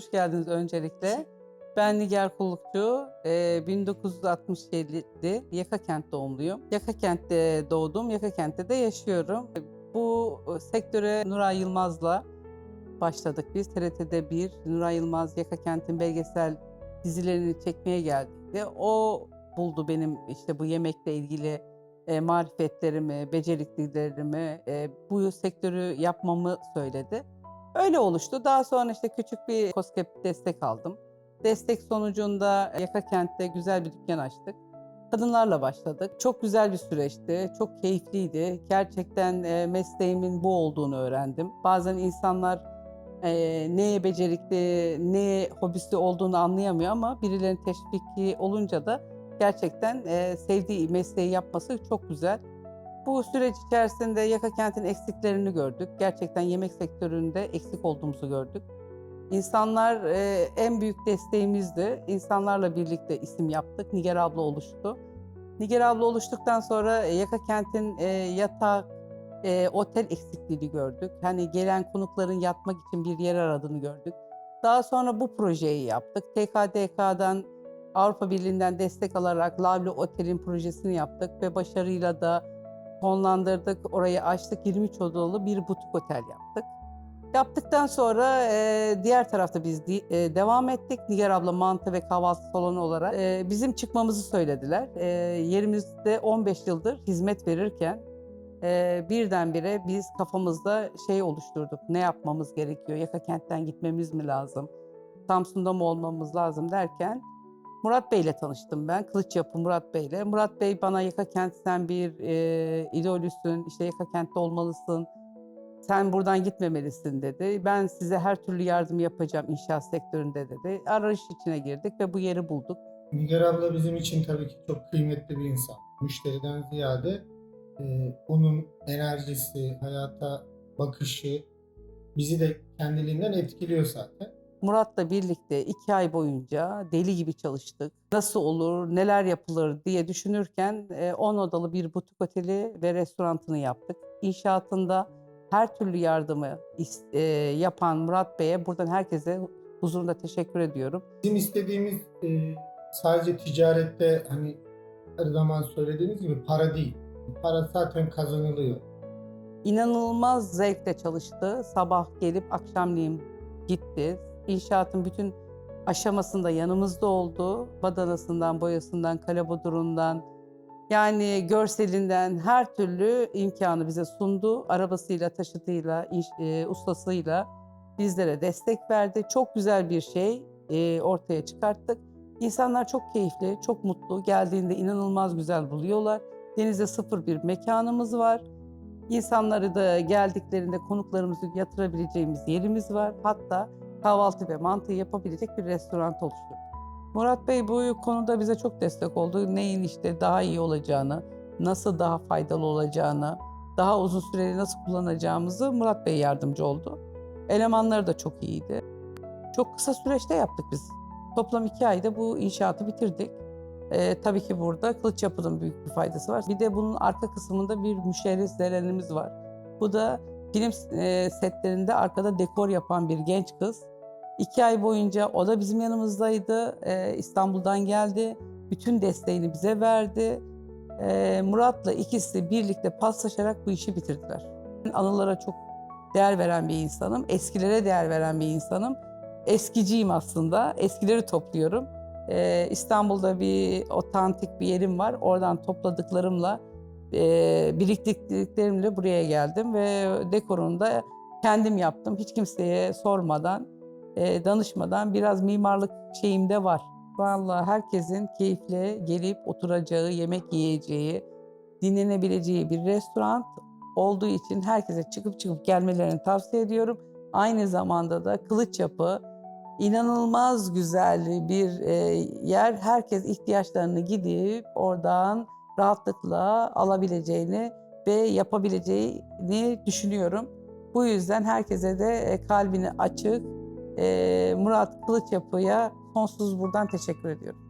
hoş geldiniz öncelikle. Ben Nigar Kullukçu, Ee, 1967 Yakakent doğumluyum. Yakakent'te doğdum, Yakakent'te de yaşıyorum. Bu sektöre Nuray Yılmaz'la başladık biz. TRT'de bir Nuray Yılmaz Yakakent'in belgesel dizilerini çekmeye geldiğinde o buldu benim işte bu yemekle ilgili e, marifetlerimi, becerikliliklerimi, e, bu sektörü yapmamı söyledi. Öyle oluştu. Daha sonra işte küçük bir COSGAP destek aldım. Destek sonucunda Yaka Kent'te güzel bir dükkan açtık. Kadınlarla başladık. Çok güzel bir süreçti. Çok keyifliydi. Gerçekten e, mesleğimin bu olduğunu öğrendim. Bazen insanlar e, neye becerikli, neye hobisi olduğunu anlayamıyor ama birilerinin teşviki olunca da gerçekten e, sevdiği mesleği yapması çok güzel. Bu süreç içerisinde Yaka Kent'in eksiklerini gördük. Gerçekten yemek sektöründe eksik olduğumuzu gördük. İnsanlar e, en büyük desteğimizdi. İnsanlarla birlikte isim yaptık. Nigar abla oluştu. Nigar abla oluştuktan sonra e, Yaka Kent'in e, yatak, e, otel eksikliğini gördük. Hani gelen konukların yatmak için bir yer aradığını gördük. Daha sonra bu projeyi yaptık. TKDK'dan Avrupa Birliği'nden destek alarak Lavli Otel'in projesini yaptık ve başarıyla da sonlandırdık. Orayı açtık. 23 odalı bir butik otel yaptık. Yaptıktan sonra e, diğer tarafta biz di- e, devam ettik. Nigar abla mantı ve kahvaltı salonu olarak e, bizim çıkmamızı söylediler. E, yerimizde 15 yıldır hizmet verirken e, birdenbire biz kafamızda şey oluşturduk. Ne yapmamız gerekiyor? Yaka kentten gitmemiz mi lazım? Samsun'da mı olmamız lazım derken Murat Bey ile tanıştım ben. Kılıç Yapı Murat Bey ile. Murat Bey bana Yaka Kent'ten bir e, idolüsün, işte Yaka Kent'te olmalısın, sen buradan gitmemelisin dedi. Ben size her türlü yardım yapacağım inşaat sektöründe dedi. Arayış içine girdik ve bu yeri bulduk. Nigar abla bizim için tabii ki çok kıymetli bir insan. Müşteriden ziyade e, onun enerjisi, hayata bakışı bizi de kendiliğinden etkiliyor zaten. Murat'la birlikte iki ay boyunca deli gibi çalıştık. Nasıl olur, neler yapılır diye düşünürken 10 odalı bir butik oteli ve restoranını yaptık. İnşaatında her türlü yardımı e, yapan Murat Bey'e buradan herkese huzurunda teşekkür ediyorum. Bizim istediğimiz e, sadece ticarette hani her zaman söylediğimiz gibi para değil. Para zaten kazanılıyor. İnanılmaz zevkle çalıştı. Sabah gelip akşamleyin gitti. İnşaatın bütün aşamasında yanımızda oldu. Badanasından, boyasından, kalabodurundan, yani görselinden her türlü imkanı bize sundu. Arabasıyla, taşıtıyla, e, ustasıyla bizlere destek verdi. Çok güzel bir şey e, ortaya çıkarttık. İnsanlar çok keyifli, çok mutlu. Geldiğinde inanılmaz güzel buluyorlar. Denizde sıfır bir mekanımız var. İnsanları da geldiklerinde konuklarımızı yatırabileceğimiz yerimiz var. Hatta kahvaltı ve mantı yapabilecek bir restoran oluşturduk. Murat Bey bu konuda bize çok destek oldu. Neyin işte daha iyi olacağını, nasıl daha faydalı olacağını, daha uzun süreli nasıl kullanacağımızı Murat Bey yardımcı oldu. Elemanları da çok iyiydi. Çok kısa süreçte yaptık biz. Toplam iki ayda bu inşaatı bitirdik. Ee, tabii ki burada kılıç yapının büyük bir faydası var. Bir de bunun arka kısmında bir müşerris zelenimiz var. Bu da film e, setlerinde arkada dekor yapan bir genç kız. İki ay boyunca o da bizim yanımızdaydı. Ee, İstanbul'dan geldi. Bütün desteğini bize verdi. Ee, Murat'la ikisi birlikte paslaşarak bu işi bitirdiler. Anılara çok değer veren bir insanım. Eskilere değer veren bir insanım. Eskiciyim aslında. Eskileri topluyorum. Ee, İstanbul'da bir otantik bir yerim var. Oradan topladıklarımla, e, biriktirdiklerimle buraya geldim ve dekorunu da kendim yaptım. Hiç kimseye sormadan, e, danışmadan biraz mimarlık şeyim de var. Vallahi herkesin keyifle gelip oturacağı, yemek yiyeceği, dinlenebileceği bir restoran olduğu için herkese çıkıp çıkıp gelmelerini tavsiye ediyorum. Aynı zamanda da Kılıç Yapı inanılmaz güzel bir e, yer. Herkes ihtiyaçlarını gidip oradan rahatlıkla alabileceğini ve yapabileceğini düşünüyorum. Bu yüzden herkese de e, kalbini açık, Murat Kılıç Yapı'ya sonsuz buradan teşekkür ediyorum.